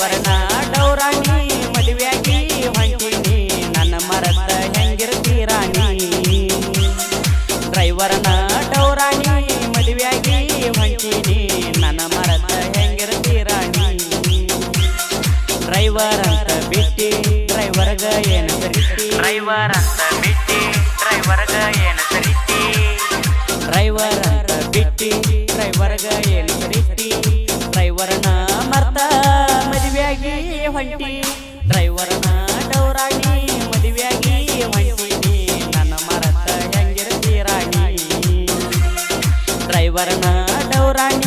ಡ್ರೈವರ್ನ ಡೌರಾಣಿ ಮದುವೆಯಾಗಿ ಹೊಂಟಿನಿ. ನನ್ನ ಮರತ ಹೆಂಗಿರ್ತೀರಾಣಿ ಡ್ರೈವರ್ನ ಡೌರಾಣಿ ಮದುವೆಯಾಗಿ ಹೊಂಟಿನಿ. ನನ್ನ ಮರತ ಹೆಂಗಿರ್ತೀರಾಣಿ ಡ್ರೈವರ್ ಅಂತ ಬಿಟ್ಟಿ ಡ್ರೈವರ್ಗ ಏನು ಸರಿತಿ? ಡ್ರೈವರ್ ಅಂತ ಬಿಟ್ಟಿ ಡ್ರೈವರ್ಗ ಏನು ಸರಿತಿ? ಡ್ರೈವರ್ ಅಂತ ಬಿಟ್ಟಿ ಡ್ರೈವರ್ಗ ಏನು ಸರಿತಿ? ಡ್ರೈವರ್ನ ಮರ್ತ ಮದುವೆಯಾಗಿ ಹೊಂಟಿ. ಡ್ರೈವರ್ನ ಡೌರಾಣಿ ಮದುವೆಯಾಗಿ ಹೊಂಟಿನಿ ನನ್ನ ಮರತ ಹೆಂಗಿರ್ತೀರಾಣಿ ಡ್ರೈವರ್ನ ಡೌರಾಣಿ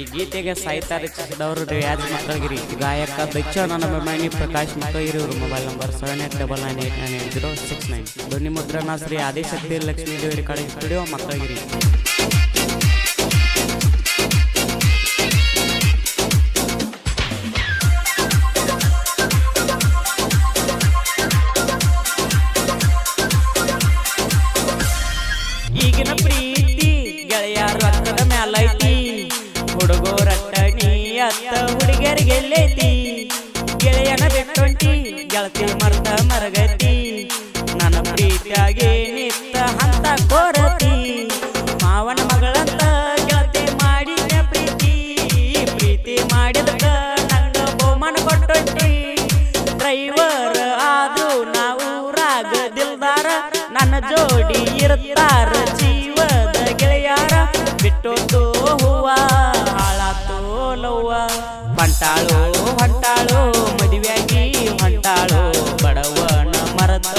ಈ ಗೀತೆಗೆ ಸಾಹಿತ್ಯ ರಚಿಸಿದವರು ರಿಯಾಜ್ ಮಕ್ಕಳಗಿರಿ ಗಾಯಕ ಬೆಚ್ಚ ನನ್ನ ಅಭಿಮಾನಿ ಪ್ರಕಾಶ್ ಮಕ್ಕಳಗಿರಿ ಇವರು mobile number seven eight double nine eight nine eight zero six nine. ಧ್ವನಿ ಮುದ್ರಣ ಶ್ರೀ ಆದಿಶಕ್ತಿ ಲಕ್ಷ್ಮೀ ದೇವಿ ರೆಕಾರ್ಡಿಂಗ್ ಸ್ಟುಡಿಯೋ ಮಕ್ಕಳಗಿರಿ. ಬಹುಮಾನ ಕೊಟ್ಟೊಂಟಿ ಡ್ರೈವರ್ ಆದು ನಾವು ರಾಗ ದಿಲ್ದಾರ ನನ್ನ ಜೋಡಿ ಇರ್ತಾರ ಜೀವದ ಗೆಳೆಯಾರ. ಬಿಟ್ಟೋದು ಹೂವ, ಹಾಳಾತೋ ಲವ್ವ ಹೊಂಟಾಳು ಹೊಂಟಾಳು, ಮದುವೆಯಾಗಿ ಹೊಂಟಾಳು, ಬಡವನ ಮರತ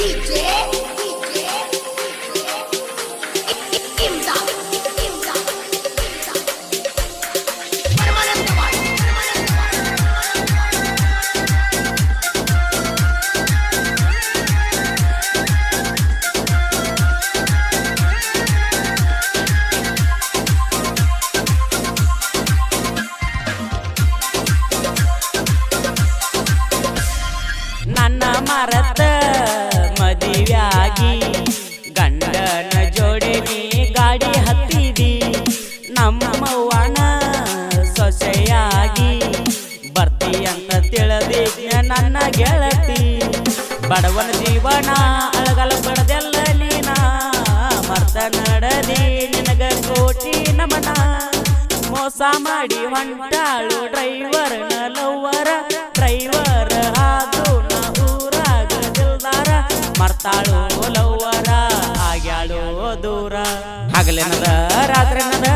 DJ, ನಮ್ಮವ್ವನ ಸೊಸೆಯಾಗಿ ಬರ್ತಿ ಅಂತ ತಿಳಿದಿದ್ನ ನನ್ನ ಗೆಳತಿ. ಬಡವನ ಜೀವನ ಅಳಗಲ ಬಡದೆಲ್ಲ ನೀನ? ಮರ್ತ ನಡದಿ ನಿನಗ ಕೋಟಿ ನಮನ. ಮೋಸ ಮಾಡಿ ಹೊಂಟಾಳು ಡ್ರೈವರ್ ಲವ್ವರ ಡ್ರೈವರ್ ಆದು ನೂರಾಗ ದಿಲ್ದಾರ ಮರ್ತಾಳು ಲವ್ವರ ಆಗ್ಯಾಳು ದೂರ. ಹಗಲಿನದ ರಾತ್ರಿನದ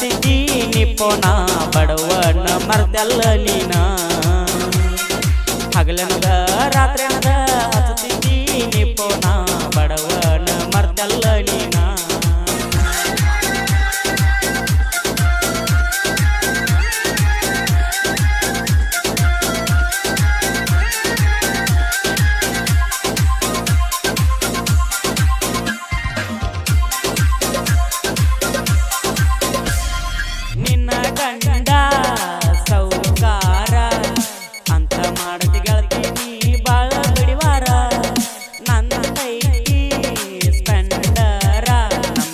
ಹಚ್ಚತಿದ್ದಿ ನಿಪ್ಪೋಣ ಬಡವನ ಮರ್ತೆಲ್ಲ ನೀನ. ಹಗಲನದ ರಾತ್ರಿ ಅನದ ನಿಪ್ಪೋನ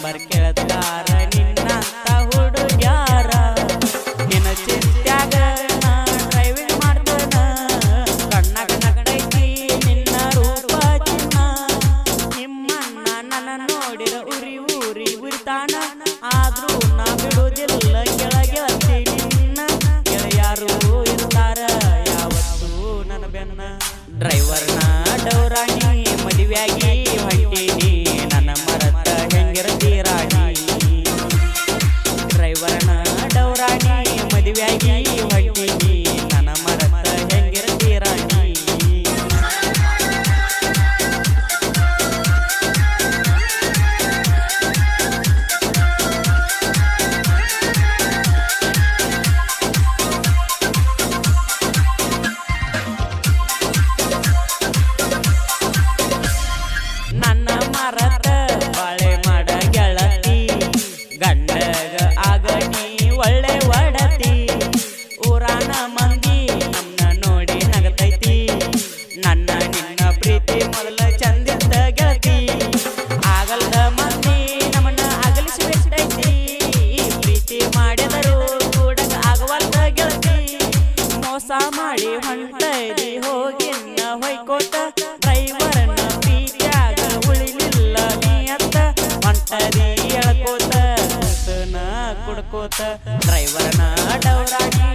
ನಂಬರ್ ಕೇಳ್ತಾರ, ನಿನ್ನಂತ ಹುಡುಗ್ಯಾರ. ನಿನ್ನ ಚಿಂತ್ಯಾಗ ಡ್ರೈವಿಂಗ್ ಮಾಡ್ತಾನ. ಕಣ್ಣಾಗ ನಗಡೈತಿ ನಿನ್ನ ರೂಪ ಚಿನ್ನ. ನಿಮ್ಮನ್ನ ನನ್ನ ನೋಡಿರ ಉರಿ ಊರಿ ಉರಿತಾನ. ಆದ್ರೂ ನಾ ಬಿಡುವುದಿಲ್ಲ ಕೆಳಗೆ ಅತ್ತಿ ನಿನ್ನ. ಗೆಳೆಯಾರು ಇರ್ತಾರ, ಯಾವತ್ತೂ ನನ್ನ ಬೆನ್ನ. ಡ್ರೈವರ್ನ ಹೋಗಿನ್ನ ಹೊಯ್ಕೋತ. ಡ್ರೈವರ್ನ ಪ್ರೀತ್ಯಾಗ ಉಳಿಲಿಲ್ಲ ನೀ ಅತ್ತ. ಹೊಂಟದಿ ಎಳ್ಕೋತ ಕುಡ್ಕೋತ. ಡ್ರೈವರ್ನ ಡೌರಾಗಿ